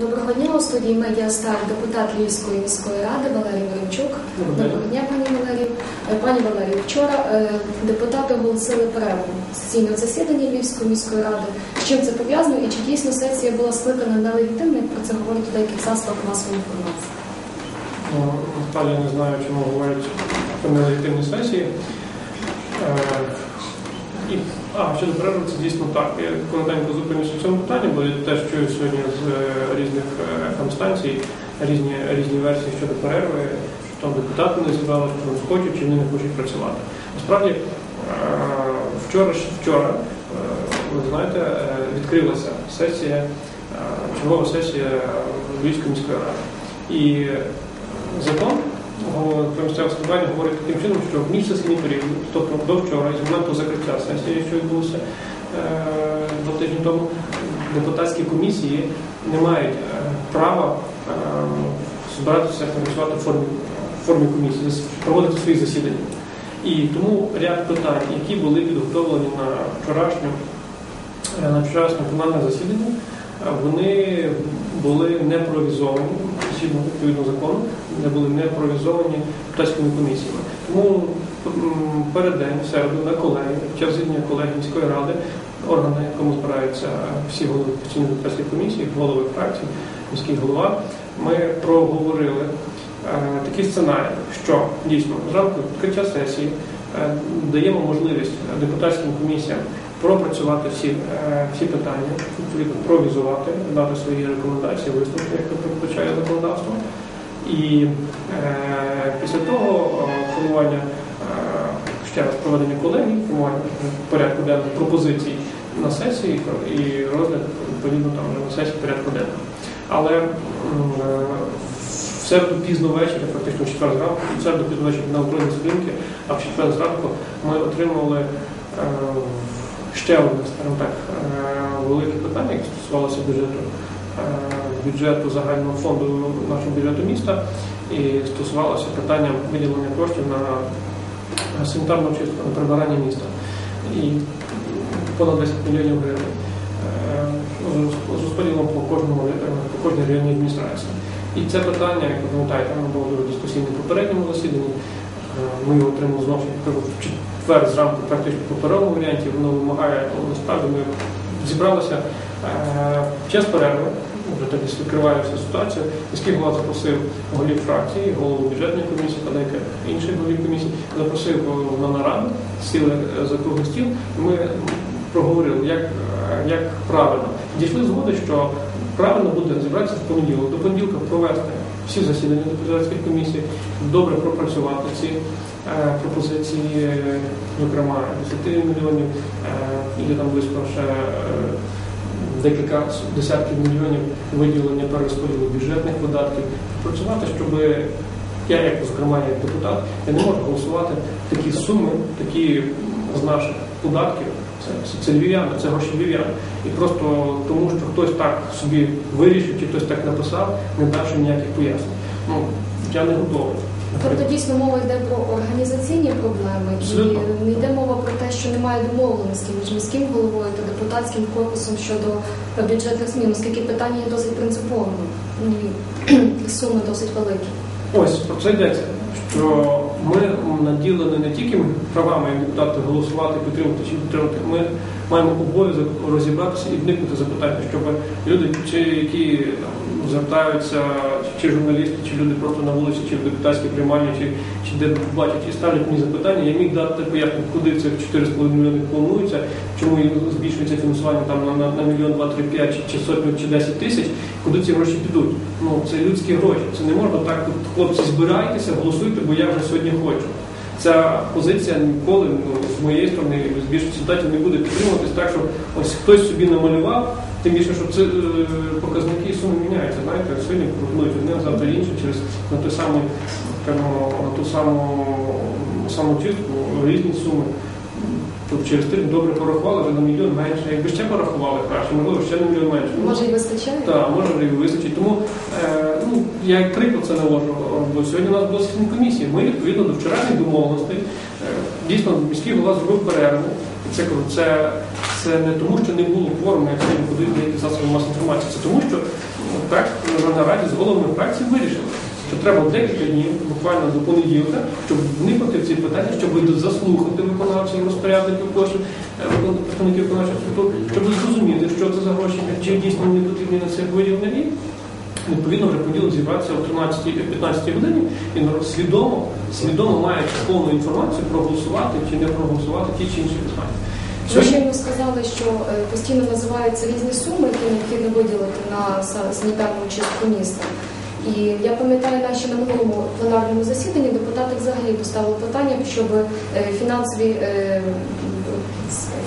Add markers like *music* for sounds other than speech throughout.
Доброго дня у студії Медіастар, депутат Львівської міської ради Валерій Валерчук. Доброго дня. Пані Валерію. Е, Пані Валерію, вчора е, депутати оголосили перерву сесійного засідання Львівської міської ради. З чим це пов'язано і чи дійсно сесія була скликана нелегітимно, як про це говорять у деяких засобах масової інформації? Ну, насправді не знаю, чому говорять про нелегітимні сесії. Е, і, а, щодо перерви, це дійсно так. Я коротенько зупинюся в цьому питанні, бо я теж чую сьогодні з е, різних FM-станцій різні, різні версії щодо перерви, що там депутати не зібрали, що вони хочуть, чи вони не хочуть працювати. Насправді, е, вчора, вчора е, ви знаєте, е, відкрилася сесія, е, чергова сесія Львівської міської ради. І закон місцеве самоврядування говорить таким чином, що в міжсесійний період, тобто до вчора, з моменту закриття сесії, що відбулося е, два тижні тому, депутатські комісії не мають е, права е, збиратися працювати в формі, в формі комісії, проводити свої засідання. І тому ряд питань, які були підготовлені на вчорашню на вчорашнє пленарне засідання, вони були не провізовані, згідно відповідно закону, не були не провізовані депутатськими комісіями. Тому перед день, в середу, на колегії, під час засідання колегії міської ради, органи, якому збираються всі голови постійних депутатських комісій, голови фракцій, міський голова, ми проговорили е, такий сценарій, що дійсно зранку відкриття сесії е, даємо можливість депутатським комісіям пропрацювати всі, е, всі питання, відповідно провізувати, дати свої рекомендації, висновки, як це передбачає законодавство. І е, після того е, формування е, ще раз проведення колегій, формування порядку денного пропозицій на сесії і розгляд відповідно там на сесії порядку денного. Але е, в середу пізно ввечері, фактично в четвер зранку, в середу пізно ввечері на електронні сторінки, а в четвер зранку ми отримали е, ще одне, скажімо так, е, велике питання, яке стосувалося бюджету, е, бюджету загального фонду нашого бюджету міста і стосувалося питання виділення коштів на санітарну чистку, на прибирання міста. І понад 10 мільйонів гривень е, з розподілом по кожному по кожній районній адміністрації. І це питання, як ви пам'ятаєте, воно було дискусійне попередньому засіданні. Ми його отримали знову в зранку, практично в паперовому варіанті. Воно вимагає насправді ми зібралися е, час перерви. Вже тоді відкриває всю ситуацію. Міський голова запросив голів фракції, голову бюджетної комісії та інших голів комісій, запросив на нараду, сіли е, за круглий стіл. і Ми проговорили, як, е, як правильно. Дійшли згоди, що правильно буде зібратися в понеділок. До понеділка провести всі засідання депутатських комісій, добре пропрацювати ці е, пропозиції, е, зокрема 10 мільйонів, е, є там близько ще е, декілька десятків мільйонів виділення перерозподілу бюджетних видатків, працювати, щоб я, як зокрема як депутат, я не можу голосувати такі суми, такі з наших податків. Це, це львів'яни, це гроші львів'ян. І просто тому, що хтось так собі вирішив, чи хтось так написав, не давши ніяких пояснень. Ну, я не готовий. Тобто дійсно мова йде про організаційні проблеми Абсолютно. і не йде мова про те, що немає домовленості між міським головою та депутатським корпусом щодо бюджетних змін, оскільки питання є досить принциповим і *clears throat* суми досить великі. Ось про це йдеться. Що ми наділені не тільки правами як депутати голосувати, підтримати чи підтримати. Ми маємо обов'язок розібратися і вникнути запитання, щоб люди, чи які там, звертаються, чи журналісти, чи люди просто на вулиці, чи в депутатській приймальні, чи, чи де бачать і ставлять мені запитання, я міг дати пояснення, куди цих 4,5 мільйони планується, чому збільшується фінансування там на, на, мільйон, два, три, п'ять, чи, чи сотню, чи 10 тисяч, куди ці гроші підуть. Ну це людські гроші. Це не можна так, хлопці, збирайтеся, голосуйте, бо я вже сьогодні хочу. Ця позиція ніколи ну, з моєї сторони, з більшості депутатів не буде підтримуватись так, що ось хтось собі намалював, тим більше, що це е, показники і суми міняються. Знаєте, сьогодні пропонують одне, завтра інше через на той самий, скажімо, на ту саму саму чистку різні суми. Тут через тиждень добре порахували, вже на мільйон менше. Якби ще порахували краще, можливо, ще на мільйон менше. Може і вистачає? так, може і вистачить. Тому е, ну, я як приклад це навожу, бо сьогодні у нас була сесійна комісія. Ми відповідно до вчорашніх домовленостей. Е, дійсно, міський голова зробив перерву. Це це це не тому, що не було кворуму, як сьогодні подають деякі засоби масової інформації. Це тому, що ну, так на нараді з головами фракції вирішили, що треба декілька днів, буквально до понеділка, щоб вникнути в ці питання, щоб заслухати виконавців, розпорядників коштів, е, представників виконавчих щоб зрозуміти, що це за гроші, чи дійсно вони потрібні на виділення. І Відповідно, вже поділок зібратися о 13-15 годині і свідомо, свідомо має повну інформацію проголосувати чи не проголосувати ті чи інші питання. Ви щойно сказали, що е, постійно називаються різні суми, які необхідно виділити на са- санітарну чистку міста. І я пам'ятаю, наші на минулому пленарному засіданні депутати взагалі поставили питання, щоб е, фінансові, е,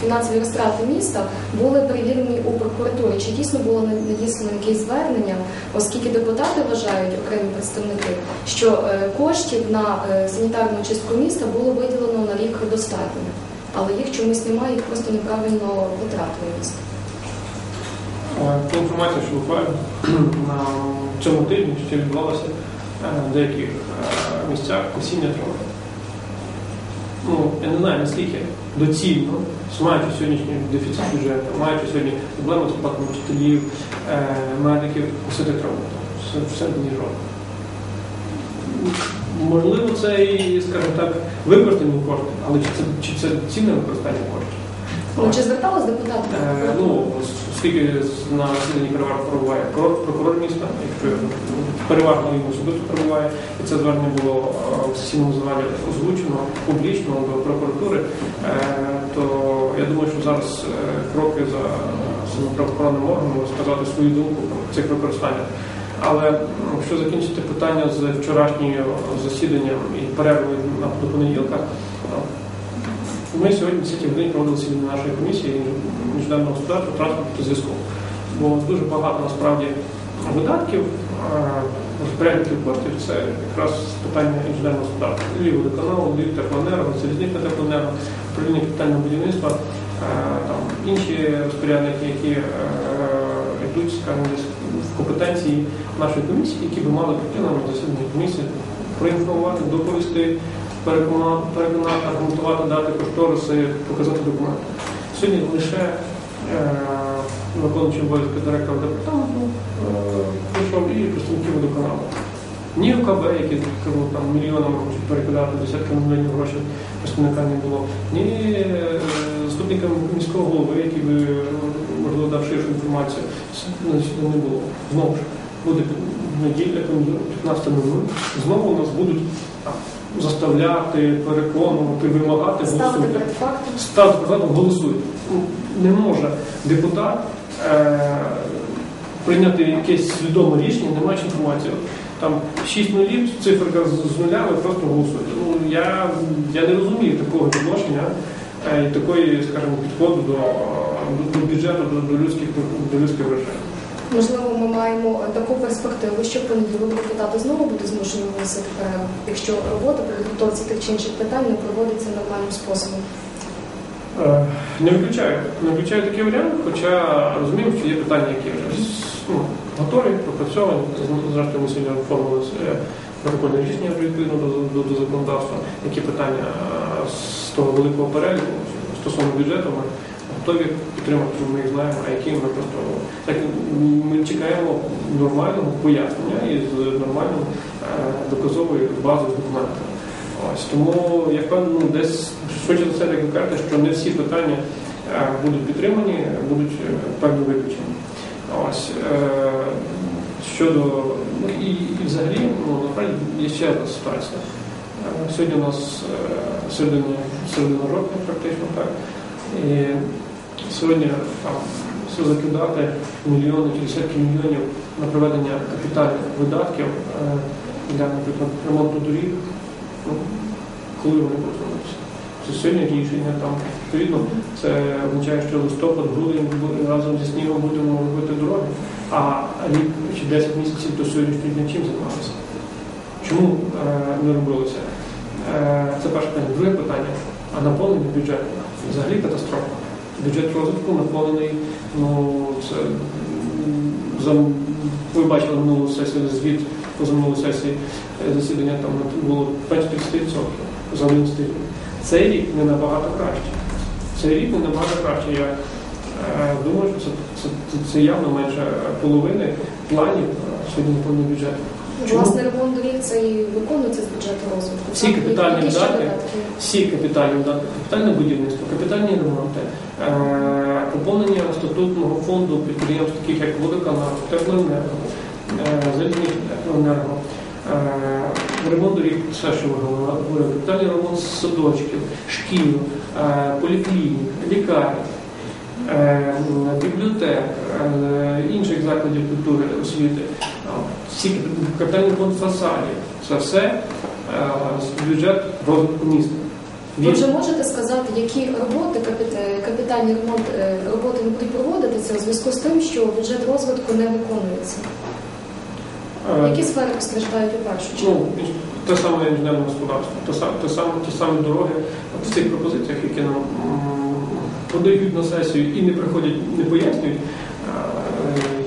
фінансові розтрати міста були перевірені у прокуратурі. Чи дійсно було на- надіслано якесь звернення, оскільки депутати вважають окремі представники, що е, коштів на е, санітарну чистку міста було виділено на рік достатньо але їх чомусь немає, їх просто неправильно потратили місто. Е, Ту інформацію, що буквально *clears throat* на цьому тижні ще відбувалося в деяких місцях осіння тривога. Ну, я не знаю, наскільки доцільно, маючи сьогоднішній дефіцит бюджету, маючи сьогодні проблеми з оплатами вчителів, е, медиків, косити травму. Все, жодно. Можливо, це і, скажімо так, використані кошти, але чи це, чи це цінне використання коштів? Ну, чи зверталась депутати? Е. Ну, оскільки на засіданні переважно перебуває прокурор, міста, переважно він особисто перебуває, і це звернення було в сесійному залі озвучено публічно до прокуратури, е, то я думаю, що зараз е, кроки за самим правоохоронним органом розказати свою думку про цих використаннях. Але якщо закінчити питання з вчорашнім засіданням і перервою на понеділка, ми сьогодні в день проводили засідання нашої комісії міжнародного господарства, транспорту та зв'язку. Бо дуже багато насправді видатків, розпорядників коштів це якраз питання інженерного господарства. Лів водоканалу, Лів теплоенерго, залізниця теплоенерго, управління капітального будівництва, там інші розпорядники, які е, йдуть, скажімо, в компетенції нашої комісії, які би мали прийти на засідання комісії, проінформувати, доповісти переконати, аргументувати, дати кошториси, показати документи. Сьогодні лише е, виконуючий обов'язки директора департаменту е, прийшов і представники водоканалу. Ні УКБ, які кажу, там мільйонами хочуть перекидати десятки мільйонів грошей, представника не було, ні е, заступника міського голови, який би можливо дав ширшу інформацію, не було. Знову ж буде неділя, понеділок, 15.00, знову у нас будуть заставляти, переконувати, вимагати Ставити голосуйте. перед фактом. Ставити перед фактом голосуйте. Ну, Не може депутат е, прийняти якесь свідоме рішення, не маючи інформації. Там 6 нулів, циферка з, з нулями, просто голосуйте. Ну, я, я не розумію такого відношення е, і такої, скажімо, підходу до, до, до бюджету, до, до людських до людських грошей. Можливо, ми маємо таку перспективу, що в понеділок депутати знову будуть змушені оголосити перерву, якщо робота при підготовці тих чи інших питань не проводиться нормальним способом. Е, Не виключаю. Не виключаю такий варіант, хоча розумію, що є питання, які вже ну, готові, пропрацьовані. Зрештою, ми сьогодні оформили е, протокольне рішення відповідно до, до, до законодавства. Які питання е, з того великого переліку стосовно бюджету ми готові підтримати, що ми знаємо, а які ми просто так ми чекаємо нормального пояснення і з нормальною е, доказовою базою документів. Ось тому я впевнений, ну, десь швидше за все, ви кажете, що не всі питання е, будуть підтримані, будуть е, певні виключені. Ось щодо ну і, і взагалі, ну насправді є ще одна ситуація. Сьогодні у нас середина, середина року, практично так. І сьогодні там все закидати мільйони чи десятки мільйонів на проведення капітальних видатків е, для, наприклад, ремонту доріг. Ну, коли вони почнуться. Це сьогодні рішення там. Відповідно, це означає, що листопад, грудень разом зі снігом будемо робити дороги, а рік чи 10 місяців до сьогоднішнього дня чим займалися? Чому е, не робилося? Е, це перше питання. Друге питання, а наповнення бюджету взагалі катастрофа. Бюджет розвитку наповнений, ну це за ви бачили минулу сесію звіт позаминулу сесії е, засідання там було 5-30% за один стиль. Цей рік не набагато краще. Цей рік не набагато краще, як Е, Думаю, що це, це, це, явно менше половини планів сьогодні наповнений бюджет. Власне, ремонт доріг це і виконується з бюджету розвитку. Всі капітальні видатки. Всі капітальні видатки, капітальне будівництво, капітальні ремонти, е, поповнення статутного фонду підприємств, таких як водоканал, теплоенерго, е, Зеленергенерго, е, ремонт доріг, все, що ви говорили, капітальний ремонт садочків, шкіл, е, поліклінік, лікарень, е, бібліотек, інших закладів культури, освіти, всі кап- капітальний фонд фасадів, це все е, бюджет розвитку міста. Ви вже можете сказати, які роботи, е, капітальний ремонт е, роботи не будуть проводитися у зв'язку з тим, що бюджет розвитку не виконується? Які сфери постраждають у першу чергу? Ну, те саме інженерне господарство, те саме, те саме, ті самі дороги в цих пропозиціях, які нам подають на сесію і не приходять, не пояснюють,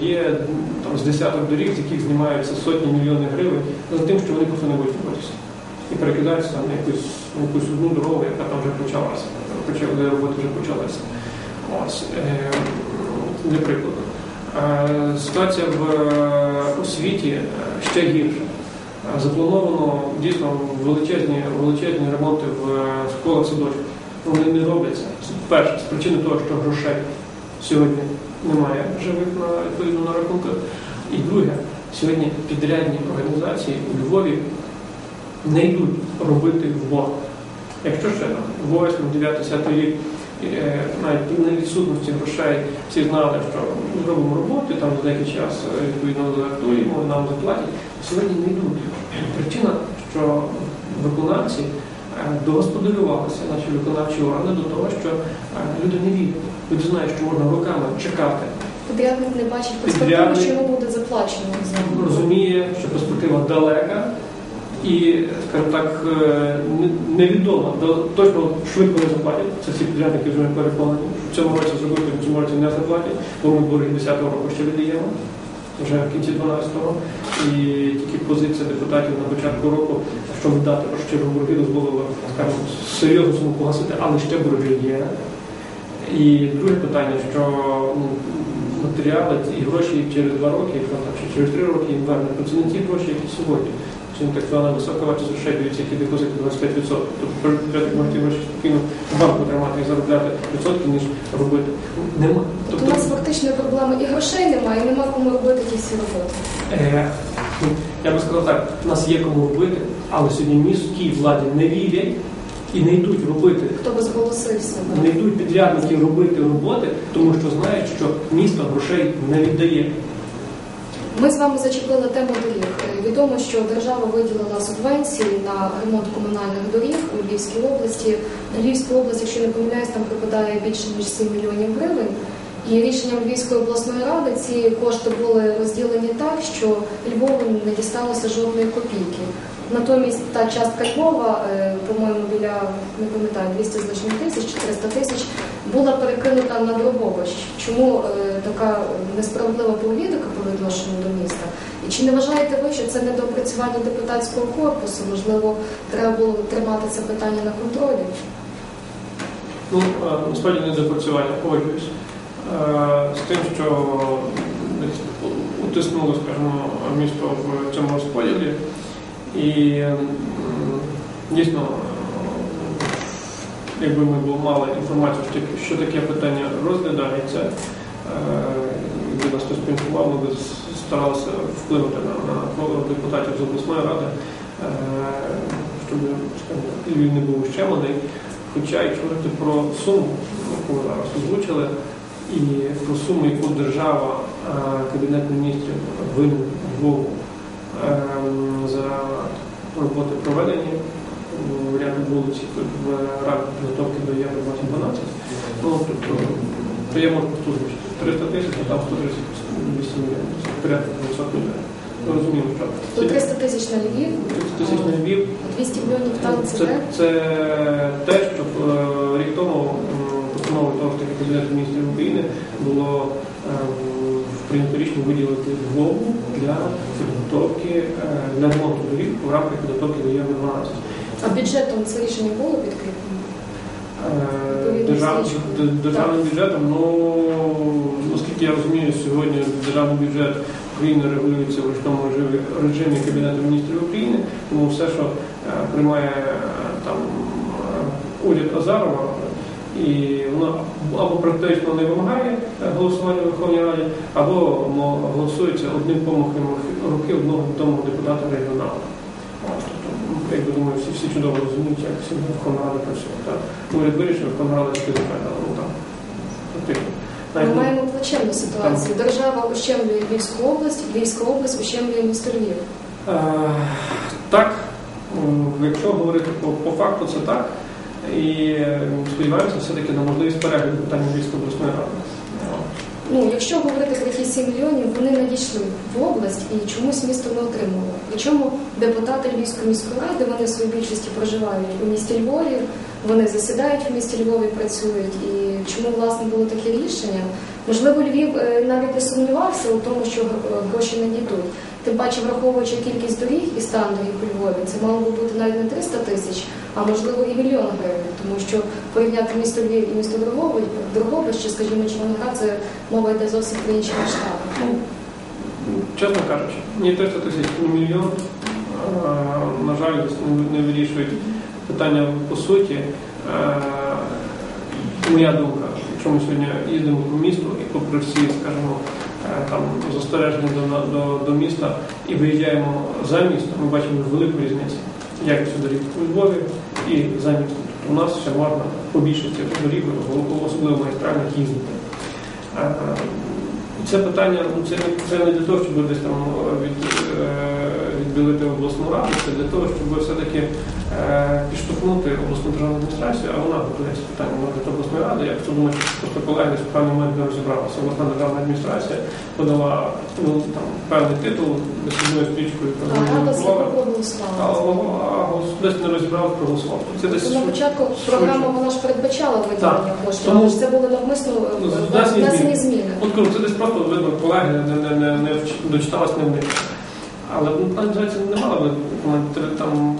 є з десяток доріг, з яких знімаються сотні мільйонів гривень за тим, що вони просто не будуть робитися. І перекидаються на якусь, на якусь одну дорогу, яка там вже почалася, де роботи вже почалися. Ось, е, для прикладу. Е, Ситуація в е, освіті е, ще гірша. Е, Заплановано дійсно величезні, величезні ремонти в е, школах садочках. Вони не робляться. Перше, з причини того, що грошей сьогодні немає живих на відповідно на рахунках. І друге, сьогодні підрядні організації у Львові не йдуть робити в борг. Якщо ще там 8, 9, 10 рік, е, навіть при невідсутності грошей всі знали, що ми зробимо роботу, там за деякий час е, відповідно заактуємо, нам заплатять, сьогодні не йдуть. Причина, що виконавці е, догосподарювалися, наші виконавчі органи до того, що люди не вірять. Люди знають, що можна роками чекати. Підрядник не бачить перспективи, що йому буде заплачено розуміє, що перспектива далека і, скажімо так, е, не- невідомо, до- точно швидко не заплатять. Це всі підрядники вже переконані. В цьому році зробити, році не заплатять, бо ми борги 10-го року ще віддаємо, вже в кінці 12-го. І тільки позиція депутатів на початку року, що дати розчеру борги, дозволила, скажімо, серйозну суму погасити, але ще борги є. І друге питання, що ну, матеріали і гроші через два роки, чи через три роки їм це не ті гроші, які сьогодні. Це так звана висока вартість грошей, дивіться, які депозити 25%. Тобто бюджет може ті гроші спокійно в банку тримати і заробляти відсотки, ніж робити. Нема. Тобто у нас фактично проблеми і грошей немає, і нема кому робити ті всі роботи. Е, ну, я би сказав так, у нас є кому робити, але сьогодні міській владі не вірять і не йдуть робити. Хто би зголосився? Не йдуть підрядники робити роботи, тому що знають, що місто грошей не віддає. Ми з вами зачепили тему доріг. Відомо, що держава виділила субвенції на ремонт комунальних доріг у Львівській області. На Львівську область, якщо не помиляюсь, там припадає більше ніж 7 мільйонів гривень. І рішенням Львівської обласної ради ці кошти були розділені так, що Львову не дісталося жодної копійки. Натомість та частка Львова, е, по-моєму, біля не пам'ятаю, 200 з лишнім тисяч чи 300 тисяч, була перекинута на Дрогобич. Чому е, така несправедлива політика по відношенню до міста? І чи не вважаєте ви, що це недоопрацювання депутатського корпусу? Можливо, треба було тримати це питання на контролі? Ну, е, насправді не допрацювання, погоджуюсь. З тим, що утиснуло, скажімо, місто в цьому розподілі. І дійсно, е, якби ми мали інформацію, що таке- питання розглядається, е, якби нас хтось поінформував, ми б старалися вплинути на, депутатів з обласної ради, е, щоб Львів не був ущемлений. Хоча якщо говорити про суму, яку ви зараз озвучили, і про суму, яку держава, е, Кабінет міністрів винен Львову ем, за роботи проведені в ряду вулиць в рамках підготовки до Євро 2012, ну, тобто, то я можу просто 300 тисяч, а там 138 мільйонів, це порядка 200 мільйонів. Ми розуміємо, що То 300 тисяч на Львів, 30 тисяч на Львів, 200 мільйонів там це це, це те, що е, рік тому постановою того ж таки Кабінету міністрів України було прийнято рішення виділити Львову для підготовки е, для ремонту доріг в рамках підготовки до Євро 12. А бюджетом це рішення було підкріплено? Е, держав- державним бюджетом, ну наскільки я розумію, сьогодні державний бюджет України регулюється в ручному режимі, Кабінету міністрів України, тому все, що е, приймає там уряд Азарова, і воно або практично не вимагає голосування в Верховній Раді, або воно голосується одним помахом руки одного відомого депутата регіоналу. Тобто, як думаю, всі, всі чудово розуміють, як сьогодні Верховна Рада працює. Так? Уряд вирішив, Верховна Рада. Ну так. Ми маємо плачевну ситуацію. Держава ущемлює Львівську область, Львівська область ущемлює місто Львів. Е, Так, якщо говорити по, по факту, це так. І е, сподіваємося все-таки на можливість перегляду питання Львівської обласної ради. Ну, якщо говорити про ті 7 мільйонів, вони надійшли в область і чомусь місто не отримало. Причому депутати Львівської міської ради вони в своїй більшості проживають у місті Львові, вони засідають в місті Львові, працюють. І чому власне було таке рішення? Можливо, Львів е, навіть не сумнівався у тому, що е, гроші надійдуть. Тим паче, враховуючи кількість доріг і стан доріг у Львові, це мало би бути навіть не 300 тисяч, а можливо і мільйон гривень, тому що порівняти місто Львів і місто чи, скажімо, Червоноград, це мова йде зовсім про інші масштаби. Ну, чесно кажучи, ні 300 тисяч, ні мільйон, на жаль, не- вирішують питання по суті. Моя думка, якщо ми сьогодні їздимо по місту і попри всі, скажімо, е, там застереження до, до, до міста і виїжджаємо за місто, ми бачимо велику різницю. Якістю доріг у Львові і замість. У нас ще можна побільшити доріг, особливо магістральних, їздити. Це питання, ну це це не для того, щоб десь там е, від, е, відбілити обласну раду, це для того, щоб все-таки е, підштовхнути обласну державну адміністрацію, а вона це питання може обласної ради. Я просто думаю, що просто колеги з певний момент не розібралися. Обласна державна адміністрація подала ну, там, певний титул десятною стрічкою А голос- десь не розібрав, проголосував. Це десь На початку програма вона ж передбачала виділення коштів, але ж це були навмисно Ну, е, внесені внесені зміни. От кажу, це десь просто видно, колеги не, не, не, не вч- дочиталась, не вникла. Але ну, адміністрація не мала би там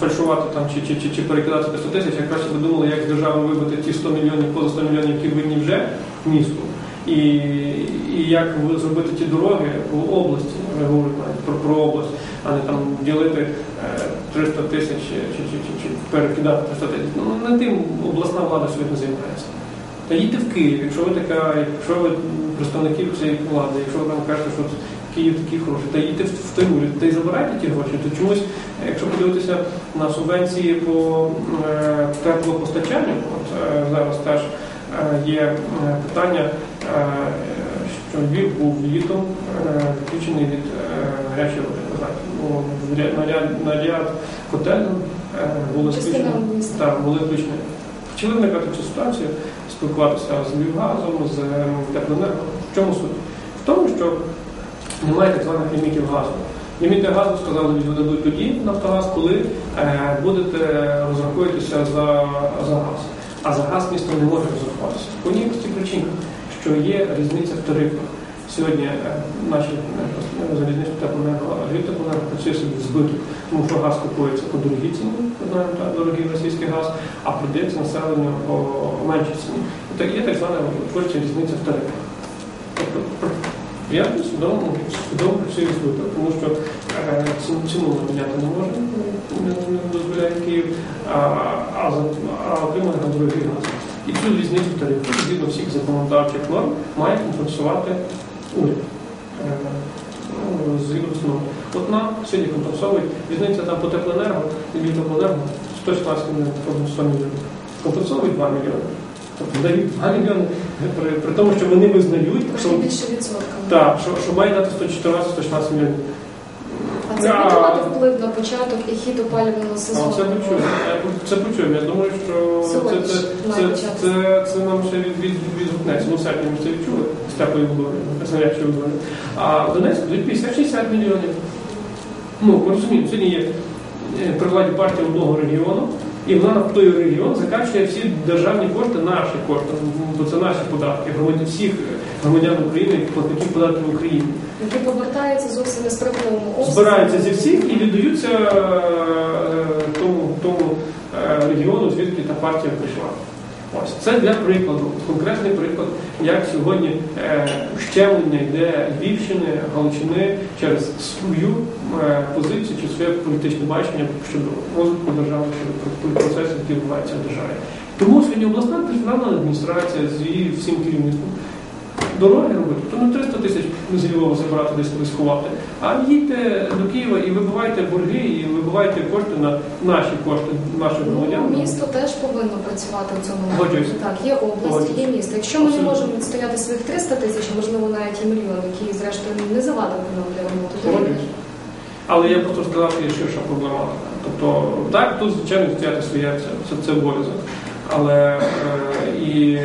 фальшувати там, чи, чи, чи, чи перекидати 100 тисяч, а краще би думали, як з держави вибити ті 100 мільйонів, поза 100 мільйонів, які винні вже місту. І, і як зробити ті дороги по області, говорите навіть про, про область, а не там ділити е, 300 тисяч чи, чи, чи, чи, чи перекидати 300 тисяч. Ну, не тим обласна влада сьогодні займається. Та їдьте в Київ, якщо ви така, якщо ви представники цієї влади, якщо ви там кажете, що Київ такий хороший, та їдьте в, той уряд, та й забирайте ті гроші. То чомусь, якщо подивитися на субвенції по е, теплопостачанню, от е, зараз теж е, є питання, що Львів був літом відключений від гарячої води. На ряд, е, були включені. Були включені. Почали виникати цю ситуацію, спілкуватися з Львівгазом, з е, теплоенерго. В чому суть? В тому, що немає так званих лімітів газу. Ліміти газу сказали, віддадуть тоді Нафтогаз, коли е, будете розраховуватися за, за газ. А за газ місто не може розрахуватися. По одній простій причині, що є різниця в тарифах. Сьогодні е, наші е, залізничні теплоенерго, теплоенерго працює собі збиток, тому що газ купується по дорогій ціні, знаємо, дорогий російський газ, а продається населенню по меншій ціні. І є так звана утворюється різниця в тарифах. Тобто приємно, свідомо, свідомо працює збиток, тому що ціну, ціну не можемо, не, дозволяє Київ, а, отримали на дорогий газ. І цю різницю в тарифах, згідно всіх законодавчих норм, має компенсувати уряд. Е, ну. От нам сьогодні компенсовують різниця там по теплоенерго, і від теплоенерго 116 мільйонів, тобто 100 мільйонів. Компенсовують 2 мільйони. Тобто дають 2 мільйони, при, при тому, що вони визнають, що, так, що, що має дати 114-116 мільйонів. А це буде мати вплив на початок і хід опалювального А сезону. це почуємо. Це почуємо. Я думаю, що це, це, це, це, це нам ще від, від, відгукнеться. Ну, в серпні ми це відчули з теплої водою, з гарячої водою. А в Донецьку дають 50-60 мільйонів. Ну, ми розуміємо, сьогодні є е, при владі партія одного регіону, і вона в той регіон закачує всі державні кошти, наші кошти, бо це наші податки, громадян всіх громадян України, платників податків України. Які повертаються зовсім не обсязі. Збираються зі всіх і віддаються е, тому, тому е, регіону, звідки та партія прийшла. Ось це для прикладу, конкретний приклад, як сьогодні е, щемлення йде Львівщини, Галичини через свою е, позицію чи своє політичне бачення щодо розвитку держави, щодо процесу, які відбуваються в державі. Тому сьогодні обласна державна адміністрація з її всім керівництвом дороги робити, то не 300 тисяч з Львова забрати десь кудись ховати, а їдьте до Києва і вибивайте борги, і вибивайте кошти на наші кошти, наших Ну, місто теж повинно працювати в цьому напрямку. Так, є область, є місто. Якщо ми не можемо відстояти своїх 300 тисяч, можливо, навіть і мільйон, які зрештою не завадив нам для роботи. Але я просто сказав, що є ширша проблематика. Тобто, так, тут, звичайно, стояти своє це, це, це обов'язок. Але е, і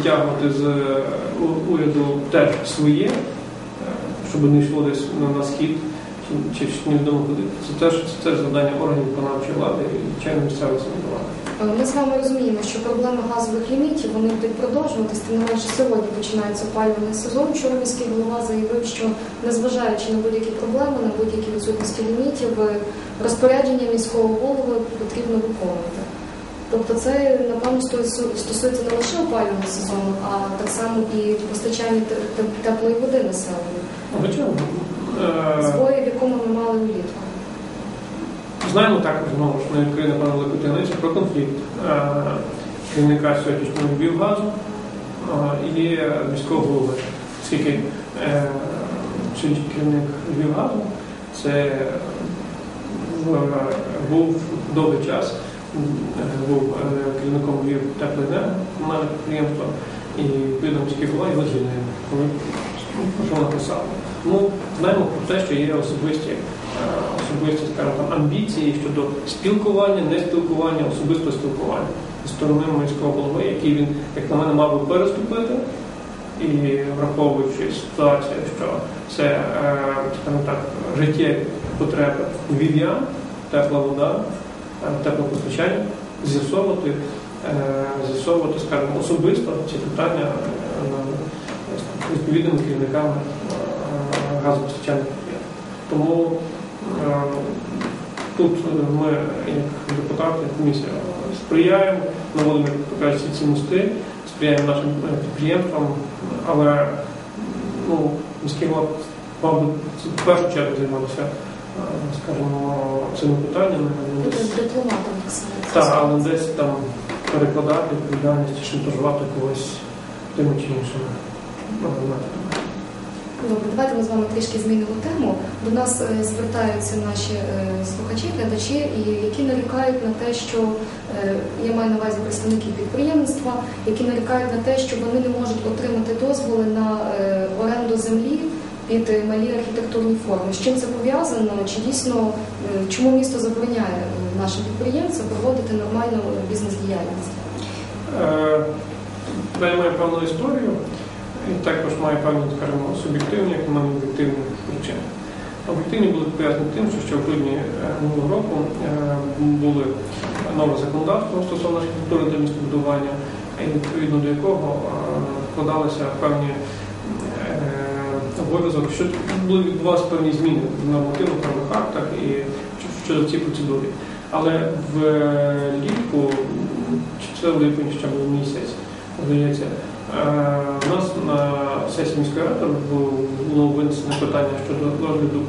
витягнути з уряду теж своє, е, щоб не йшло десь на, схід чи, невідомо куди. Це теж, це теж завдання органів виконавчої влади і чайно місцевого самоврядування. Е, Ми з вами розуміємо, що проблеми газових лімітів вони будуть продовжуватись. Тим не менше сьогодні починається опалювальний сезон. Вчора міський голова заявив, що незважаючи на будь-які проблеми, на будь-які відсутності лімітів, е, розпорядження міського голови потрібно виконувати. Тобто це напевно стосується не лише опалювального сезону, а так само і постачання те- те- теплої води населенню, Ну, Звичайно. Е, збої, в якому ми мали влітку. Знаємо також знову ж ми відкрили пане велику таємницю про конфлікт е, керівника сьогоднішнього Львівгазу е, і міського голови. Оскільки сьогоднішній керівник Львівгазу це був довгий час, був е, керівником Львів теплоенерго, комунальне підприємство, і міський голова його ну, про що написали. Тому знаємо про те, що є особисті, е, особисті скажімо, там, амбіції щодо спілкування, не спілкування, особистого спілкування зі сторони міського голови, який він, як на мене, мав би переступити. І враховуючи ситуацію, що це, е, скажімо так, життєві потреби львів'ян, тепла вода, е, теплопостачання, з'ясовувати, е, з'ясовувати, скажімо, особисто ці питання е, відповідними керівниками е, газопостачальних підприємств. Тому е, тут ми, як депутати, як комісія, сприяємо, наводимо, кажуть, ці мости, сприяємо нашим е, підприємствам, але ну, міський мав би в першу чергу займатися, е, скажімо, цими питаннями. дипломатом так само. Так, але десь там перекладати відповідальність шантажувати когось тими чи іншими ну. Добре, давайте ми з вами трішки змінимо тему. До нас е, звертаються наші е, слухачі, глядачі, і які нарікають на те, що е, я маю на увазі представників підприємництва, які нарікають на те, що вони не можуть отримати дозволи на е, оренду землі під е, малі архітектурні форми. З чим це пов'язано? Чи дійсно е, чому місто забороняє е, нашим підприємцям проводити нормальну бізнес-діяльність? Е, Я маю певну історію і також маю певні, скажімо, суб'єктивні, як мене, об'єктивні причини. Об'єктивні були пов'язані тим, що ще в грудні е, минулого року е, були нове законодавство стосовно архітектури та містобудування, і відповідно до якого е, вкладалися певні е, обов'язок, що були відбувалися певні зміни в нормативно-правових актах і щодо цієї процедури. Але в літку, чи це липень ще був місяць, здається, е, у нас на сесії міської ради було винесено питання щодо розгляду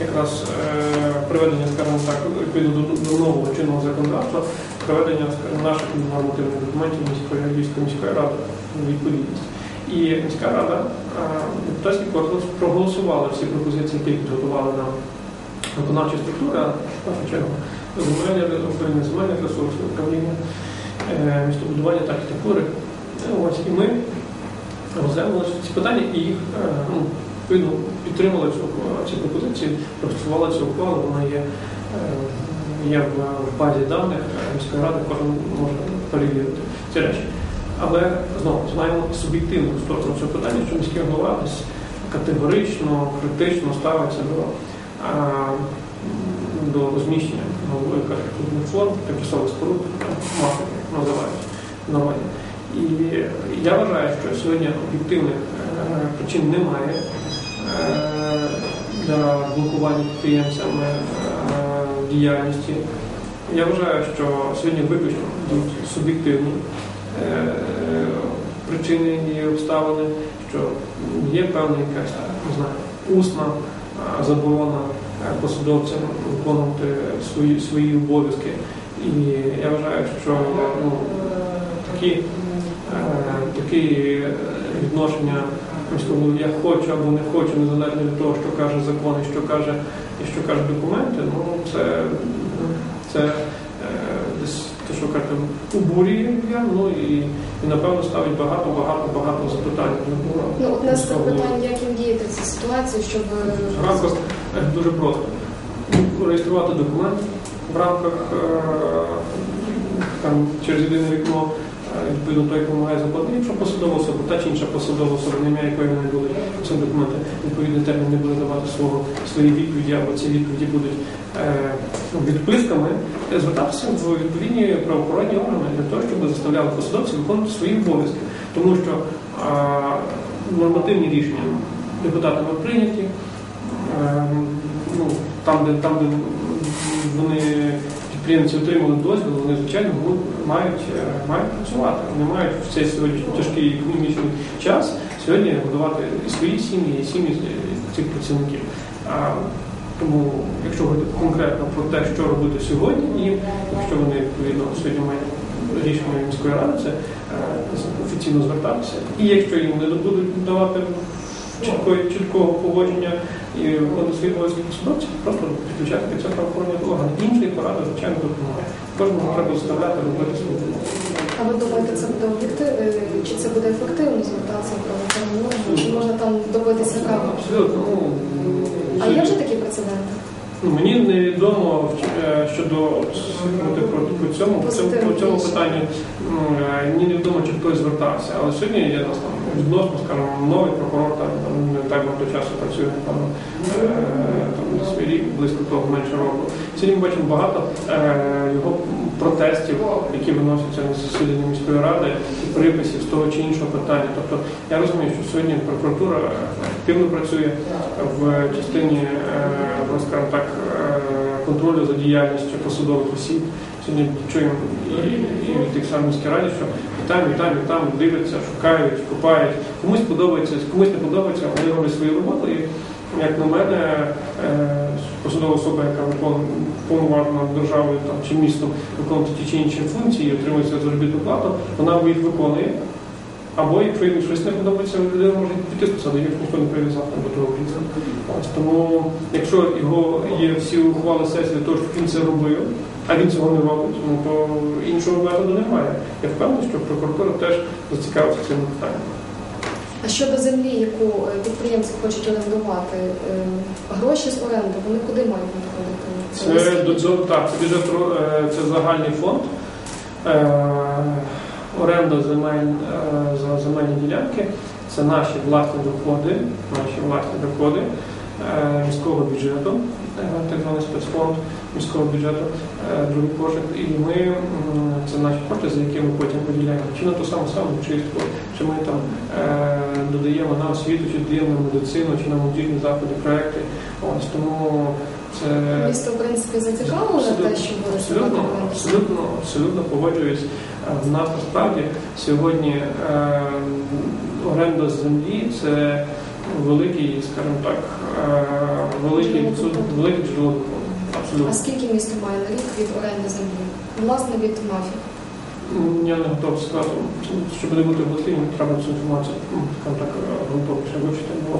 якраз е, приведення, скажімо так, відповідно до, нового чинного законодавства, приведення наших нормативних документів міської міської ради відповідність. І міська рада, депутатський корпус проголосували всі пропозиції, які підготували нам виконавча структура, в першу чергу, земельне управління земельних ресурсів, управління е, містобудування та архітектури. Е, Ось і ми розглянули ці питання і їх е, ну, відповідно підтримали ці пропозиції, проголосували цю ухвалу, вона є, є в, базі даних міської ради, кожен може перевірити ці речі. Але знову знаємо суб'єктивну сторону цього питання, що міський голова десь категорично, критично ставиться до, а, до розміщення нових архітектурних форм, тимчасових споруд, масових називають нової. І я вважаю, що сьогодні об'єктивних е, причин немає е, для блокування підприємцями е, діяльності Я вважаю, що сьогодні виключно йдуть суб'єктивні причини і обставини, що є певна якась не знаю, усна заборона е, посадовцям виконувати свої, свої обов'язки. І я вважаю, що ну, такі, е, такі е, відношення я хочу або не хочу, незалежно від того, що каже закон і що каже, і що каже документи, ну це, це е, що кажете, обурює я, ну і, і напевно ставить багато, багато, багато запитань. Ну, одне з міського як їм діяти в цій ситуації, щоб е, В рамках е, дуже просто реєструвати документ в рамках е, там через єдине вікно. Відповідно, той, хто вимагає заплатити, якщо посадова особа, та чи інша посадова особа, не ім'я якої вони будуть ці документи, відповідний термін не буде давати свого свої відповіді, або ці відповіді будуть е, ну, відписками, звертатися в відповідні правоохоронні органи для того, щоб заставляли посадовців виконувати свої обов'язки. Тому що е, нормативні рішення депутатами прийняті, е, ну, там, де, там, де вони підприємці отримали дозвіл, вони звичайно мають, е, мають працювати. Вони мають в цей сьогоднішній тяжкий економічний час сьогодні годувати і свої сім'ї, і сім'ї з- цих працівників. Тому, якщо говорити конкретно про те, що робити сьогодні, і якщо вони відповідно сьогодні мають рішення міської ради, це е, офіційно звертатися. І якщо їм не будуть давати чіткого поводження і виконувати свої обов'язки посадовці, просто підключати під це правоохоронні органи. Інші поради, звичайно, допомагає. Кожному треба заставляти робити свою роботу. а ви думаєте, це буде об'єктив, е, чи це буде ефективно звертатися в правоохоронні органи, чи можна там добитися правил? Абсолютно. Ну, А є вже такі прецеденти? Ну, мені невідомо е, щодо по, цьому, по цьому, ну, е, мені невідомо, чи хтось звертався. Але сьогодні є нас відносно, скажімо, новий прокурор, там, там не так багато часу працює, е, там свій рік, близько того, менше року. Сьогодні ми бачимо багато е, його протестів, які виносяться на засідання міської ради, і приписів з того чи іншого питання. Тобто я розумію, що сьогодні прокуратура активно працює в частині, е, ну, скажімо так, контролю за діяльністю посадових осіб. Сьогодні чуємо і, від тих самих міській раді, що там, і там, і там дивляться, шукають, копають. Комусь подобається, комусь не подобається, вони роблять свою роботу. І як на мене, е, посадова особа, яка повноважена державою там, чи містом виконувати ті чи інші функції і отримує заробітну плату, вона їх виконує, або якщо їм щось не подобається, людина може піти з посади, якщо ніхто не прив'язав до того. Тому, якщо його є всі ухвали сесії щоб він це робив, а він цього не робить, ну то іншого методу немає. Я впевнений, що прокуратура теж зацікавиться цим питанням. А щодо землі, яку е, підприємці хочуть орендувати, е, гроші з оренди, вони куди мають надходити? Це до цього так, це бюджет е, це загальний фонд. Оренда земель за земельні ділянки це наші власні доходи, наші власні доходи міського бюджету, так званий спецфонд міського бюджету, другий кошик. І ми це наші кошти, за які ми потім поділяємо чи на ту саму саму чистку, чи ми там е, додаємо на освіту, чи додаємо на медицину, чи на молодіжні заходи, проекти. Ось тому це Місто, в принципі, зацікавило на те, щоб абсолютно, абсолютно, абсолютно погоджуюсь. Е, В нас насправді сьогодні е, оренда землі це великий, скажімо так, е, великий, великий джерело А скільки місто має на рік від оренди землі? Власне, від мафії. Я не готовий сказати, щоб не бути голослівним, треба цю інформацію ну, скажімо так, е, ґрунтовніше вивчити, бо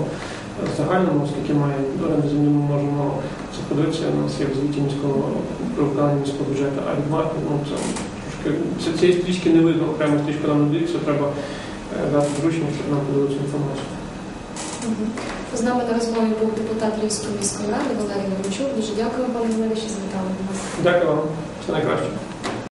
в загальному, скільки має оренди землі, ми можемо це подивитися, у нас є в звіті міського виконання міського бюджету, а від марки, ну це трошки, це цієї стрічки не видно, окремо стрічка нам не дається, треба е, дати доручення, щоб нам подали цю інформацію. З нами на розмові був депутат Львівської міської ради Валерій Новичук. Дуже дякую, пане Валерій, що звітали нас. Дякую вам, все найкраще.